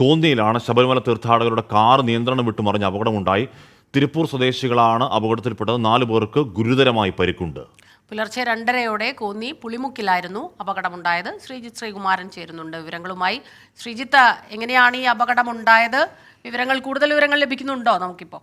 കോന്നിയിലാണ് ശബരിമല തീർത്ഥാടകരുടെ കാർ നിയന്ത്രണം വിട്ടുമറിഞ്ഞ അപകടമുണ്ടായി. തിരുപ്പൂർ സ്വദേശികളാണ് അപകടത്തിൽപ്പെട്ടത്. നാലു പേർക്ക് ഗുരുതരമായി പരിക്കുണ്ട്. പുലർച്ചെ രണ്ടരയോടെ കോന്നി പുളിമുക്കിലായിരുന്നു അപകടമുണ്ടായത്. ശ്രീജിത് ശ്രീകുമാരൻ ചേരുന്നുണ്ട് വിവരങ്ങളുമായി. ശ്രീജിത്ത് എങ്ങനെയാണ് ഈ അപകടമുണ്ടായത്? വിവരങ്ങൾ കൂടുതൽ വിവരങ്ങൾ ലഭിക്കുന്നുണ്ടോ? നമുക്കിപ്പോൾ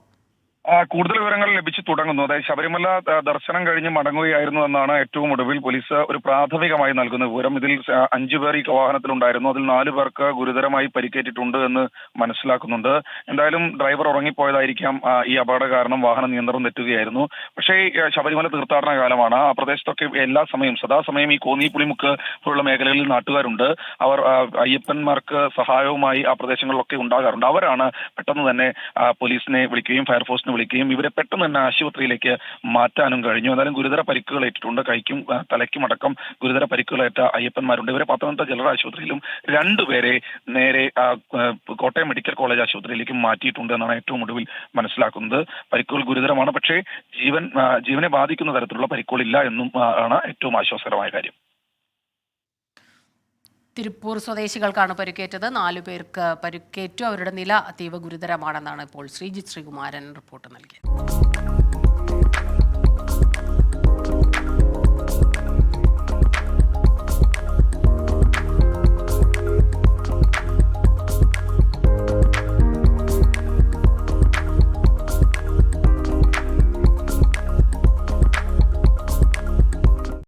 കൂടുതൽ വിവരങ്ങൾ ലഭിച്ചു തുടങ്ങുന്നു. അതായത് ശബരിമല ദർശനം കഴിഞ്ഞ് മടങ്ങുകയായിരുന്നു എന്നാണ് ഏറ്റവും ഒടുവിൽ പോലീസ് ഒരു പ്രാഥമികമായി നൽകുന്ന വിവരം. ഇതിൽ അഞ്ചു പേർ ഈ വാഹനത്തിലുണ്ടായിരുന്നു അതിൽ നാലു പേർക്ക് ഗുരുതരമായി പരിക്കേറ്റിട്ടുണ്ട് എന്ന് മനസ്സിലാക്കുന്നുണ്ട്. എന്തായാലും ഡ്രൈവർ ഉറങ്ങിപ്പോയതായിരിക്കാം ഈ അപകട കാരണം വാഹന നിയന്ത്രണം തെറ്റുകയായിരുന്നു. പക്ഷേ ശബരിമല തീർത്ഥാടന കാലമാണ്. ആ പ്രദേശത്തൊക്കെ എല്ലാ സമയം സദാസമയം ഈ കോന്നി പുളിമുക്ക് പോലുള്ള മേഖലകളിൽ നാട്ടുകാരുണ്ട്. അവർ അയ്യപ്പന്മാർക്ക് സഹായവുമായി ആ പ്രദേശങ്ങളിലൊക്കെ ഉണ്ടാകാറുണ്ട്. അവരാണ് പെട്ടെന്ന് തന്നെ പോലീസിനെ വിളിക്കുകയും ഫയർഫോഴ്സിനെ വിളിക്കുകയും ഇവരെ പെട്ടെന്ന് തന്നെ ആശുപത്രിയിലേക്ക് മാറ്റാനും കഴിഞ്ഞു. എന്നാലും ഗുരുതര പരിക്കുകൾ ഏറ്റിട്ടുണ്ട്. കൈക്കും തലയ്ക്കും അടക്കം ഗുരുതര പരിക്കുകളേറ്റ അയ്യപ്പന്മാരുണ്ട്. ഇവരെ പത്തനംതിട്ട ജനറൽ ആശുപത്രിയിലും രണ്ടുപേരെ നേരെ കോട്ടയം മെഡിക്കൽ കോളേജ് ആശുപത്രിയിലേക്ക് മാറ്റിയിട്ടുണ്ട് എന്നാണ് ഏറ്റവും ഒടുവിൽ മനസ്സിലാക്കുന്നത്. പരിക്കുകൾ ഗുരുതരമാണ്. പക്ഷേ ജീവൻ ജീവനെ ബാധിക്കുന്ന തരത്തിലുള്ള പരിക്കുകളില്ല എന്നും ആണ് ഏറ്റവും ആശ്വാസകരമായ കാര്യം. തിരുപ്പൂർ സ്വദേശികൾക്കാണ് പരിക്കേറ്റത്. നാലു പേർക്ക് പരിക്കേറ്റു. അവരുടെ നില അതീവ ഗുരുതരമാണെന്നാണ് ഇപ്പോൾ ശ്രീജിത് ശ്രീകുമാരൻ റിപ്പോർട്ട് നൽകിയത്.